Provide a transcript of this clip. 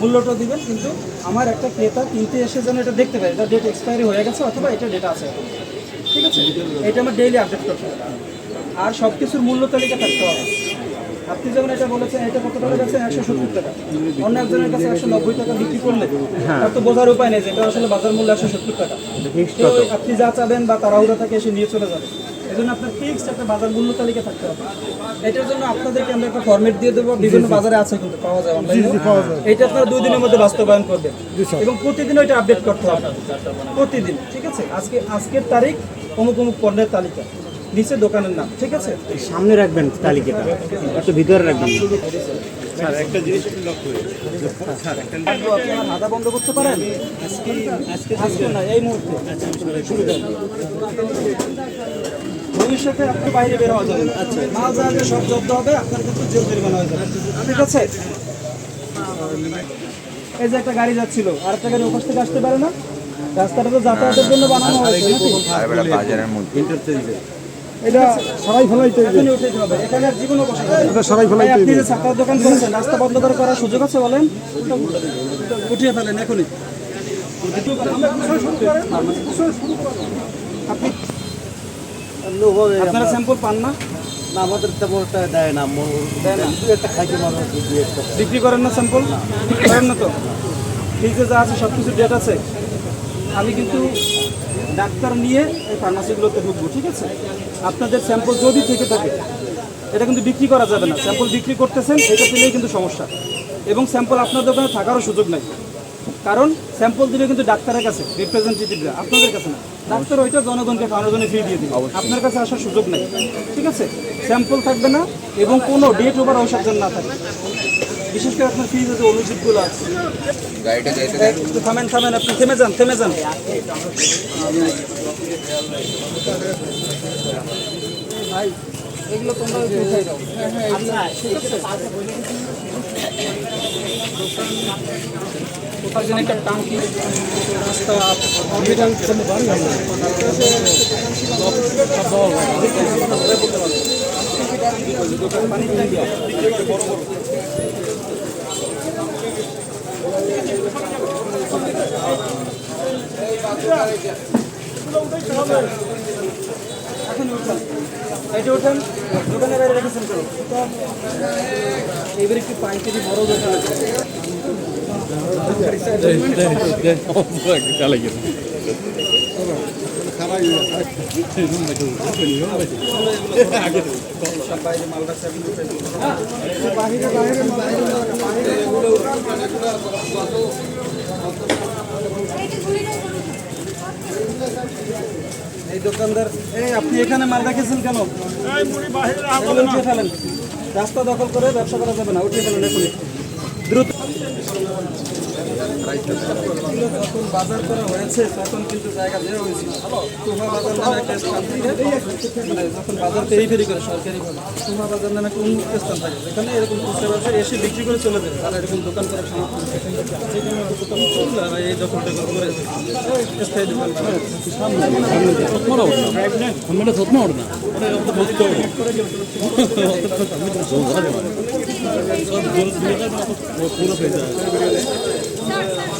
মূল্যটা দিবেন কিন্তু আমার একটা ক্রেতা কিনতে এসে যেন এটা দেখতে পারে এটা ডেট এক্সপায়ারি হয়ে গেছে অথবা এটা ডেটা আছে। ঠিক আছে? এটা আমার ডেইলি আপডেট করতে হবে। আর সব কিছুর মূল্য তালিকা থাকতে হবে। আপনি যেমন এটা বলেছেন এটা কত টাকা যাচ্ছে একশো সত্তর টাকা। অন্য একজনের কাছে একশো নব্বই টাকা বিক্রি করলে তার তো বোঝার উপায় নেই যে এটা আসলে বাজার মূল্য একশো সত্তর টাকা। আপনি যা চাবেন বা তাড়াহুড়া থাকে এসে নিয়ে চলে যাবে। এই জন্য আপনার ফিক্সড একটা বাজার মূল্য তালিকা থাকতে হবে। এটার জন্য আপনাদেরকে আমরা একটা ফরম্যাট দিয়ে দেবো। বিভিন্ন বাজারে আছে কিন্তু পাওয়া যায় অনলাইনে এটা আপনারা দুই দিনের মধ্যে বাস্তবায়ন করবেন। এবং প্রতিদিন ওইটা আপডেট করতে হবে প্রতিদিন ঠিক আছে? আজকে আজকের তারিখ অমুক অমুক পণ্যের তালিকা। নিচে দোকানের নাম ঠিক আছে? সামনে রাখবেন তালিকাটা। একটু ভিতরে রাখবেন। আপনি আমার হাদা বন্ধ করতে পারেন? আজকে না এই মুহূর্তে। শুরু করেন। ভবিষ্যতে আপনি বাইরে বের হওয়া যাবে আচ্ছা মাল যা আছে সব জব্দ হবে আপনার কিন্তু জেল জরিমানা হয়ে যাবে। ঠিক আছে? এই যে একটা গাড়ি যাচ্ছিল আর একটা গাড়ি ওপাশ থেকে আসতে পারে না। রাস্তাটা তো যাতায়াতের জন্য বানানো হয়েছে নাকি? বাজারের মধ্যে। এটা সবাই ফেলাইতে হবে। এখানে জীবনও বসা সবাই আপনি যে ছাতার দোকান করেছেন রাস্তা বন্ধ করে করার সুযোগ আছে বলেন? উঠিয়ে ফেলেন এখনই। আপনি আপনারা স্যাম্পল পান না? না আমাদের তেমন একটা দেয় না। একটা খাইতে মানুষ বিক্রি করেন না স্যাম্পল? করেন না তো? ফ্রিজে যা আছে সব কিছু ডেট আছে। আমি কিন্তু ডাক্তার নিয়ে এই ফার্মাসিগুলোতে ঢুকবো ঠিক আছে? আপনাদের স্যাম্পল যদি থেকে থাকে এটা কিন্তু বিক্রি করা যাবে না। স্যাম্পল বিক্রি করতেছেন সেটা পেলেই কিন্তু সমস্যা। এবং স্যাম্পল আপনার দোকানে থাকারও সুযোগ নাই। কারণ স্যাম্পল দিলে কিন্তু ডাক্তারের কাছে রিপ্রেজেন্টেটিভরা আপনাদের কাছে না। ডাক্তার ওইটা জনগণকে খাওয়ানোর জন্য ফ্রি দিয়ে দিবে আপনার কাছে আসার সুযোগ নেই। ঠিক আছে? স্যাম্পল থাকবে না এবং কোনো ডেট ওভার ঔষধ যেন না থাকে বিশেষ করে আপনার ফ্রিজে যে অনুচিতগুলো আছে। একটু থামেন থামেন আপনি থেমে যান থেমে যান। ভাই এগুলো তোমরা একটু উঠাই দাও আচ্ছা ঠিক আছে কোথাও যেন একটা টাঙ্কি রাস্তা পানির ট্যাঙ্কি এখন উঠান এটা উঠান দোকানের বাইরে রেখেছেন তো এবার একটু পাইকারি বড় দোকান আছে সব বাইরে মাল রাখছে এখন উঠাই দিন। বাহিরে বাহিরে এগুলো উঠান। এই দোকানদার এই আপনি এখানে মাল রেখেছেন কেন? এগুলো উঠিয়ে ফেলেন। রাস্তা দখল করে ব্যবসা করা যাবে না উঠিয়ে ফেলেন এখনই। দ্রুত যখন বাজার করা হয়েছে এসে বিক্রি করে চলে তারা এরকম দোকান করার সামর্থ্য দোকান এই দখল টেকল করে স্থায়ী দোকান বানায়।